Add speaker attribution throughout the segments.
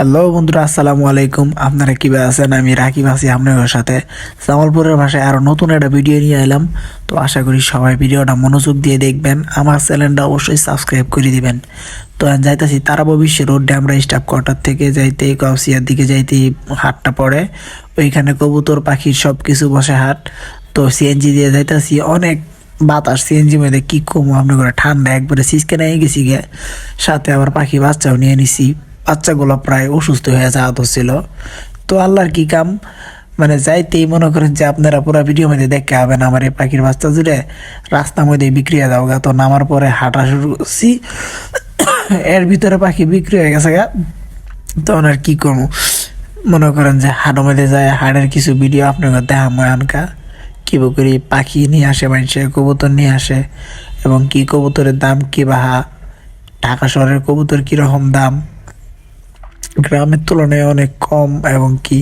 Speaker 1: Hello বন্ধুরা, আসসালামু আলাইকুম। আপনারা কি আছেন? আমি রাকিব আছি আপনাদের সাথে। জামালপুরের ভাষায় আরও নতুন একটা ভিডিও নিয়ে এলাম। তো আশা করি সবাই ভিডিওটা মনোযোগ দিয়ে দেখবেন। আমার চ্যানেলটা অবশ্যই সাবস্ক্রাইব করে দিবেন। তো যাইতেছি তারা ভবিষ্যৎ রোড আমরা স্টাফ কোয়ার্টার থেকে যাইতে, কাউসিয়ার দিকে যাইতে হাটটা পড়ে। ওইখানে কবুতর পাখির সব কিছু বসে হাট। তো সিএনজি দিয়ে যাইতেছি। অনেক বাতাস সিএনজি মধ্যে কি কমো, আপনি করে ঠান্ডা একবারে সিসকে নিয়ে গেছি গে। সাথে আবার পাখি বাচ্চাও নিয়ে নিছি। বাচ্চাগুলো প্রায় অসুস্থ হয়ে যাওয়া তো ছিল। তো আল্লাহর কি কাম? মানে যাইতেই মনে করেন যে আপনারা পুরো ভিডিও মধ্যে দেখতে হবেন আমার এই পাখির বাচ্চা জুড়ে। রাস্তার মধ্যে বিক্রি হয়ে যাও গা তো নামার পরে হাঁটা শুরু করছি। এর ভিতরে পাখি বিক্রি হয়ে গেছে গা। তখন আর কি করব? মনে করেন যে হাটের মধ্যে যায় হাটের কিছু ভিডিও আপনাকে দেখা ময়ানকা কি করি? পাখি নিয়ে আসে মানুষে কবুতর নিয়ে আসে। এবং কি কবুতরের দাম কি বাহা ঢাকা শহরের কবুতর কীরকম দাম? গ্রামের তুলনায় অনেক কম, এবং কি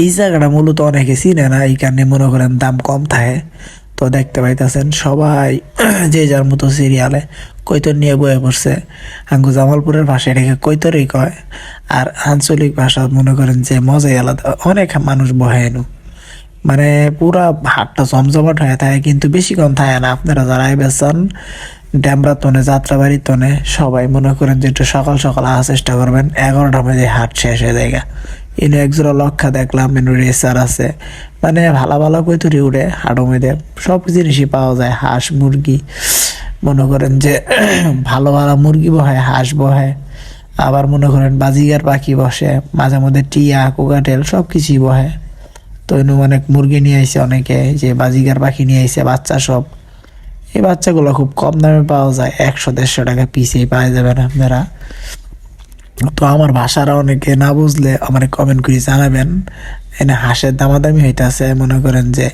Speaker 1: এই জায়গাটা মূলত অনেকে চিনে না, এই কারণে মনে করেন দাম কম থাকে। তো দেখতে পাইতেছেন সবাই যে যার মতো সিরিয়ালে কৈতর নিয়ে বয়ে পড়ছে। আঙ্গু জামালপুরের ভাষায় রেখে কৈতরই কয়। আর আঞ্চলিক ভাষা মনে করেন যে মজাই আলাদা, অনেক মানুষ বহেনু মানে পুরা হাটটা জমজমাট হয়ে থাকে, কিন্তু বেশিক্ষণ থাকে না। আপনারা যারা বেচান ড্যামরা তনে, যাত্রাবাড়ি তনে, সবাই মনে করেন যে একটু সকাল সকাল আসার চেষ্টা করবেন। এগারোটার মধ্যে হাট শেষ হয়ে যায় এনে একজোড়া লক্ষা দেখলাম এনে রেসার আছে। মানে ভালো ভালো কৈতুরি উড়ে হাটও মধ্যে। সব জিনিসই পাওয়া যায়, হাঁস, মুরগি। মনে করেন যে ভালো ভালো মুরগি বহে, হাঁস বহে। আবার মনে করেন বাজিগার পাখি বসে, মাঝে মধ্যে টিয়া, কোকাটেল সব কিছুই বহে। তো এনে অনেক মুরগি নিয়ে আইছে অনেকে যে বাজিগার পাখি নিয়ে আইছে বাচ্চা সব। এই বাচ্চাগুলো খুব কম দামে পাওয়া যায়। একশো, দেড়শো টাকা পিসেই পাওয়া যাবেন আপনারা। তো আমার ভাষারা অনেকে না বুঝলে আমার কমেন্ট করে জানাবেন। এনে হাঁসের দামাদামি হইতাছে, মনে করেন যে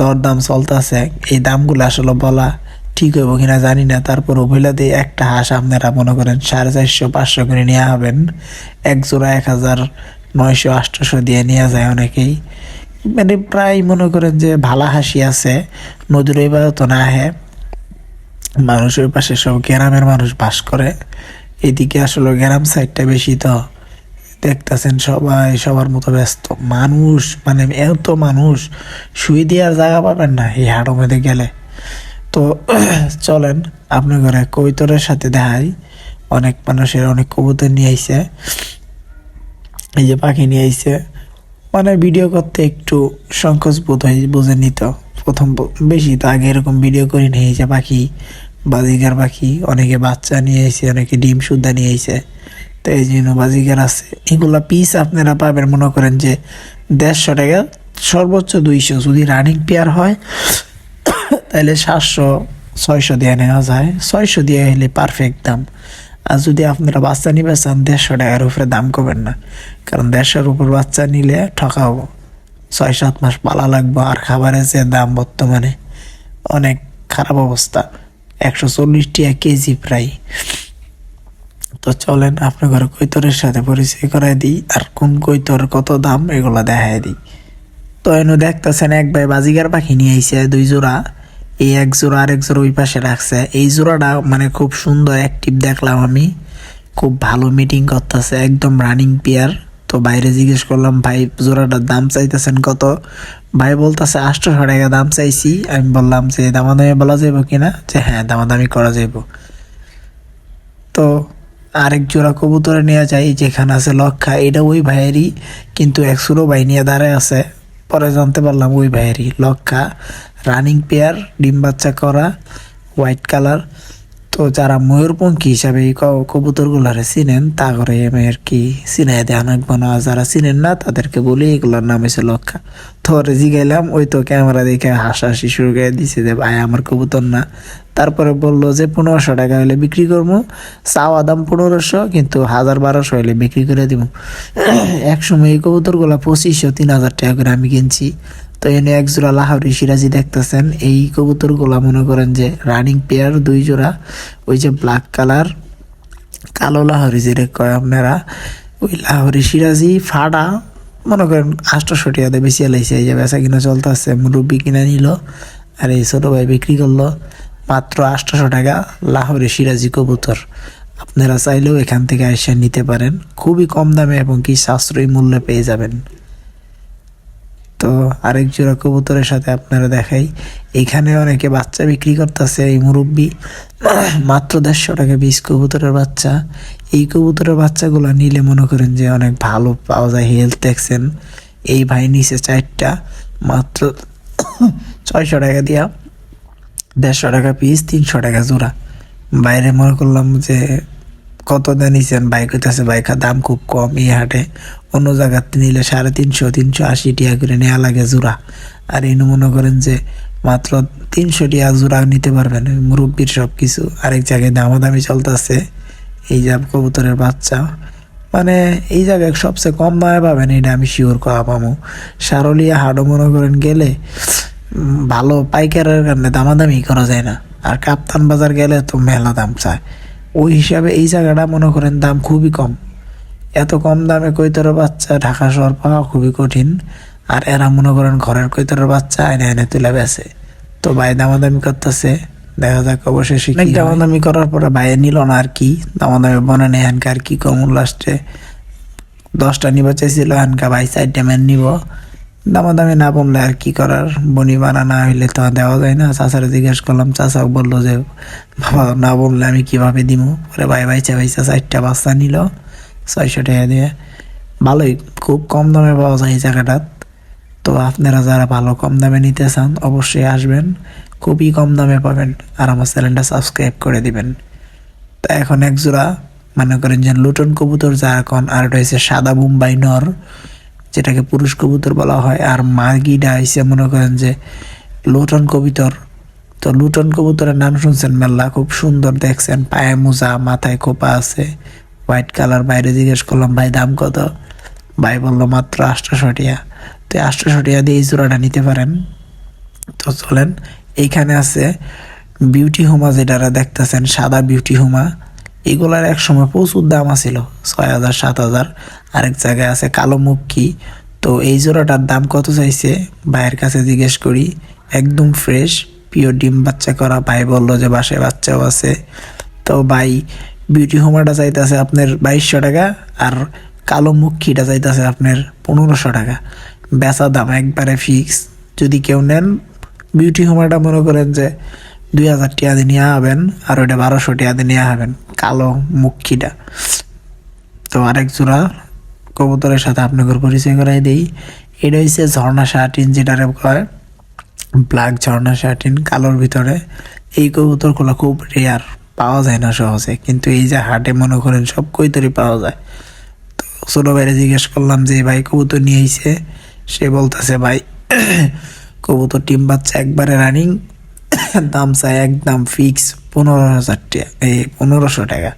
Speaker 1: দরদাম চলতেছে। এই দামগুলো আসলে বলা ঠিক হইব কিনা জানি না। তারপর দিয়ে একটা হাঁস আপনারা মনে করেন সাড়ে চারশো, পাঁচশো করে নিয়ে হবেন এক জোড়া এক হাজার নয়শো, আটশোশো দিয়ে নিয়ে যায় অনেকেই। মানে প্রায় মনে করেন যে ভালা হাসি আছে, নদীর এবার তো না আহে মানুষের পাশে সব গ্রামের মানুষ বাস করে। এদিকে আসলে গ্রাম সাইডটা বেশি তো দেখতেছেন সবাই, সবার মতো ব্যস্ত। মানুষ মানে এত মানুষ, শুয়ে দেওয়ার জায়গা পাবেন না এই হাটের মধ্যে গেলে। তো চলেন আপনি ঘরে কবিতরের সাথে দেখাই। অনেক মানুষের অনেক কবুতর নিয়ে আইছে। এই যে পাখি নিয়ে আইছে। মানে ভিডিও করতে একটু সংকোচ বোধ হয়, বুঝে নিত প্রথম বেশি তো আগে এরকম ভিডিও করি নিয়ে যে পাখি, বাজিগার পাখি, অনেকে বাচ্চা নিয়ে আইছে, অনেকে ডিম সুদ্ধা নিয়ে এসে তো এই জন্য বাজিগার আছে। এগুলা পিস আপনারা পাবেন, মনে করেন যে দেড়শো টাকা, সর্বোচ্চ দুইশো। যদি রানিং পেয়ার হয়, তাহলে সাতশো, ছয়শো দিয়ে নেওয়া যায়। ছয়শো দিয়ে হলে পারফেক্ট দাম। আর যদি আপনারা বাচ্চা নিবে, চান দেড়শো টাকার উপরে দাম করবেন না। কারণ দেড়শোর উপর বাচ্চা নিলে ঠকাবো ছয়, সাত মাস পালা লাগবে, আর খাবারের যে দাম বর্তমানে অনেক খারাপ অবস্থা। একশো চল্লিশ টাকা কেজি প্রায়। তো চলেন আপনার ঘরে কৈতরের সাথে পরিচয় করাই দিই, আর কোন কৈতর কত দাম, এগুলো দেখাই দিই। তো এনে দেখতেছেন, এক ভাই বাজিগার পাখি নিয়ে আইসে দুই জোড়া। এই এক জোড়া আর এক জোড়া ওই পাশে রাখছে। এই জোড়াটা মানে খুব সুন্দর অ্যাক্টিভ দেখলাম আমি। খুব ভালো মিটিং করতেছে, একদম রানিং পেয়ার তো বাইরে জিজ্ঞেস করলাম, ভাই, জোড়াটার দাম চাইতেছেন কত? ভাই বলতেছে, আটশোশো টাকা দাম চাইছি। আমি বললাম, যে দামাদামি বলা যাইব কিনা যে হ্যাঁ দামাদামি করা যাইব। তো আরেক জোড়া কবুতরে নেওয়া যায়, যেখানে আছে লক্ষা। এটা ওই ভাইয়েরই, কিন্তু একশোরও ভাই নিয়ে দাঁড়ায় আছে। পরে জানতে পারলাম ওই ভাইয়েরই লক্ষা। রানিং পেয়ার, ডিম বাচ্চা করা, হোয়াইট কালার। তো যারা ময়ূরপঙ্খী হিসাবে এই কবুতরগুলারে চিনেন, তা করে আমি আর কি চিনাই দেন না। যারা চিনেন না, তাদেরকে বলি এগুলোর নাম হচ্ছে লক্ষা। থরে জিগাইলাম, ওই তো ক্যামেরা দেখে হাসাহাসি শুরু করে দিছে যে, ভাই, আমার কবুতর না। তারপরে বলল যে, পনেরোশো টাকা হলে বিক্রি করব চাওয়া দাম পনেরোশো, কিন্তু হাজার বারোশো হলে বিক্রি করে দিব এক সময় এই কবুতরগুলো পঁচিশশো, তিন হাজার টাকা করে আমি কিনছি। তো এনে এক জোড়া লাহোরি সিরাজি দেখতেছেন। এই কবুতরগুলা মনে করেন যে রানিং পেয়ার দুই জোড়া, ওই যে ব্ল্যাক কালার কালো লাহোরি যেটা কয় আপনারা, ওই লাহোরি সিরাজি ফাড়া, মনে করেন আষ্টশো টাকাতে বেশি লাইছে এই যে বেচা কিনা চলতেছে, মুরব্বি কিনা নিল, আর এই ছোটো ভাই বিক্রি করল মাত্র আটশোশো টাকা লাহোরি সিরাজি কবুতর। আপনারা চাইলেও এখান থেকে এসে নিতে পারেন, খুবই কম দামে এবং কি সাশ্রয়ী মূল্যে পেয়ে যাবেন। তো আরেক জোড়া কবুতরের সাথে আপনারা দেখাই। এখানে অনেকে বাচ্চা বিক্রি করতেছে, এই মুরব্বি। মাত্র দেড়শো টাকা বিশ কবুতরের বাচ্চা। এই কবুতরের বাচ্চাগুলো নিলে মনে করেন যে অনেক ভালো পাওয়া যায় হেলথ দেখছেন। এই ভাই নিচে চারটা, মাত্র ছয়শো টাকা দিয়া। দেড়শো টাকা পিস, তিনশো টাকা জোড়া। বাইরে মনে করলাম যে কত দেন নিছেন বাইক হইতেছে বাইকের দাম খুব কম এই হাটে। অন্য জায়গাতে নিলে সাড়ে তিনশো তিনশো আশি টাকা করে নেওয়া লাগে জোড়া। আর এনে মনে করেন যে, মাত্র তিনশো টাকা জোড়া নিতে পারবেন মুরব্বির সব কিছু আরেক জায়গায় দামাদামি চলতেছে, এই যে কবুতরের বাচ্চা। মানে এই জায়গায় সবচেয়ে কম দামে পাবেন, এটা আমি শিওর করা পাবো সারলিয়া হাটও মনে করেন গেলে ভালো পাইকারের কারণে দামাদামি করা যায় না। আর কাপ্তান বাজার গেলে তো মেলা দাম চায়। ওই হিসাবে এই জায়গাটা মনে করেন দাম খুবই কম। এত কম দামে কৈতরের বাচ্চা ঢাকা শহর পাওয়া খুবই কঠিন। আর এরা মনে করেন ঘরের কৈতরের বাচ্চা এনে এনে তুলে বেছে। তো ভাই দামাদামি করতেছে দেখা যাক অবশেষে কি দামাদামি করার পরে ভাইয়ে নিল না আর কি। দামাদামি বনে নেই হানকা আর কি কম লাস্টে দশটা নিবা চাইছিল হানকা ভাই চারটা ম্যান নিব। দামাদামি না বললে আর কি করার? বনি বানা না হইলে তো আর দেওয়া যায় না। চাচারে জিজ্ঞেস করলাম, চাচা বলল যে, বাবা না বললে আমি কীভাবে দিব পরে ভাই ভাইচা ভাইচা চারটা বাচ্চা নিল, ছয়শো টাকা দিয়ে। ভালোই, খুব কম দামে পাওয়া যায় এই জায়গাটাত তো আপনারা যারা ভালো কম দামে নিতে চান, অবশ্যই আসবেন। খুবই কম দামে পাবেন আর আমার চ্যানেলটা সাবস্ক্রাইব করে দিবেন। তা এখন এক জোড়া, মনে করেন যে লুটন কবুতর যা এখন আর এটা সাদা মুম্বাই নর। যেটাকে পুরুষ কবুতর বলা হয়। আর মার্গিটা হয়েছে মনে করেন যে, লুটন কবুতর। তো লুটন কবুতরের নাম শুনছেন মেলা খুব সুন্দর দেখছেন, পায়ে মোজা, মাথায় খোপা আছে, হোয়াইট কালার, বাইরে জিজ্ঞেস করলাম, ভাই, দাম কত? ভাই বলল, মাত্র আটশোশো তো আটশোশো দিয়ে এই জোড়াটা নিতে পারেন। তো চলেন এইখানে আছে বিউটি হোমা যেটারা দেখতেছেন, সাদা বিউটি হোমা এগুলার এক সময় প্রচুর দাম আছিল, ছয় হাজার, সাত হাজার। আরেক জায়গায় আছে কালো মুক্কি। তো এই জোড়াটার দাম কত চাইছে? ভাইয়ের কাছে জিজ্ঞেস করি। একদম ফ্রেশ পিওর ডিম বাচ্চা করা। ভাই বলল যে বাসায় বাচ্চাও আছে। তো ভাই বিউটি হোমাটা চাইতেছে আপনার বাইশশো টাকা আর কালো মুখিটা চাইতেছে আপনার পনেরোশো টাকা। বেচা দাম একবারে ফিক্স যদি কেউ নেন বিউটি হোমাটা মনে করেন যে দুই হাজার টিয়া দিয়ে নিয়ে হবেন, আর ওইটা বারোশো টিয়া দিয়ে নিয়ে হবেন, কালো মুখিটা তো আরেক জোড়া কবুতরের সাথে আপনাকে পরিচয় করাই দিই। এটা হচ্ছে ঝর্ণা শার্টিন যেটারে কয় ব্ল্যাক ঝর্ণা শার্টিন কালোর ভিতরে। এই কবুতরগুলো খুব রেয়ার পাওয়া যায় না সহজে, কিন্তু এই যে হাটে মনে করেন সব কৈতরই পাওয়া যায়। তো ছোটো ভাইরে জিজ্ঞেস করলাম যে, ভাই, কবুতর নিয়ে আইছে? সে বলতেছে, ভাই, কবুতর টিম বাচ্চা একবারে রানিং দাম চাই একদম ফিক্স পনেরো হাজার টাকা, এই পনেরোশো টাকা।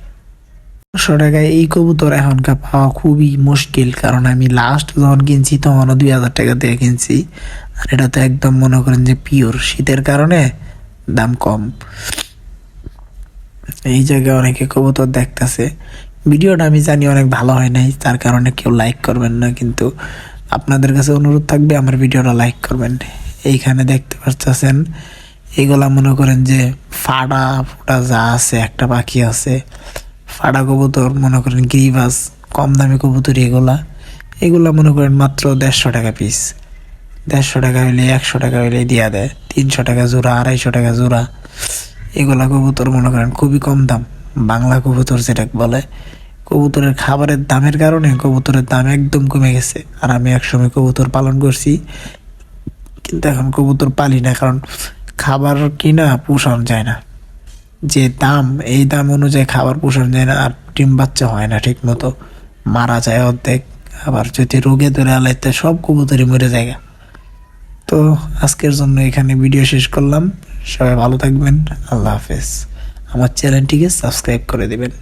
Speaker 1: পনেরোশো টাকায় এই কবুতর এখনকার পাওয়া খুবই মুশকিল, কারণ আমি লাস্ট যখন কিনছি তখনও দুই হাজার টাকা দিয়ে কিনছি। আর এটা তো একদম মনে করেন যে পিওর শীতের কারণে দাম কম। এই জায়গায় অনেকে কবুতর দেখতেছে। ভিডিওটা আমি জানি অনেক ভালো হয় নাই, তার কারণে কেউ লাইক করবেন না, কিন্তু আপনাদের কাছে অনুরোধ থাকবে আমার ভিডিওটা লাইক করবেন। এইখানে দেখতে পাচ্ছেন এগুলা মনে করেন যে ফাড়া ফুটা যা আছে, একটা পাখি আছে, ফাড়া কবুতর, মনে করেন গিরিবাস কম দামি কবুতর এগুলা এগুলা মনে করেন মাত্র দেড়শো টাকা পিস দেড়শো টাকা হইলে, একশো টাকা হইলে দিয়া দেয়, তিনশো টাকা জোড়া, আড়াইশো টাকা জোড়া। এগুলা কবুতর মনে করেন খুবই কম দাম, বাংলা কবুতর যেটা বলে। কবুতরের খাবারের দামের কারণে কবুতরের দাম একদম কমে গেছে, আর আমি একসময় কবুতর পালন করছি, কিন্তু এখন কবুতর পালি না, কারণ খাবার কিনা পোষণ যায় না। যে দাম, এই দাম অনুযায়ী খাবার পোষণ যায় না, আর ডিম বাচ্চা হয় না ঠিক মতো মারা যায় অর্ধেক, আবার যদি রোগে ধরে আলাইতে সব কবুতরই মরে যায় তো আজকের জন্য এখানে ভিডিও শেষ করলাম। সবাই ভালো থাকবেন, আল্লাহ হাফেজ। আমার চ্যানেলটিকে সাবস্ক্রাইব করে দিবেন।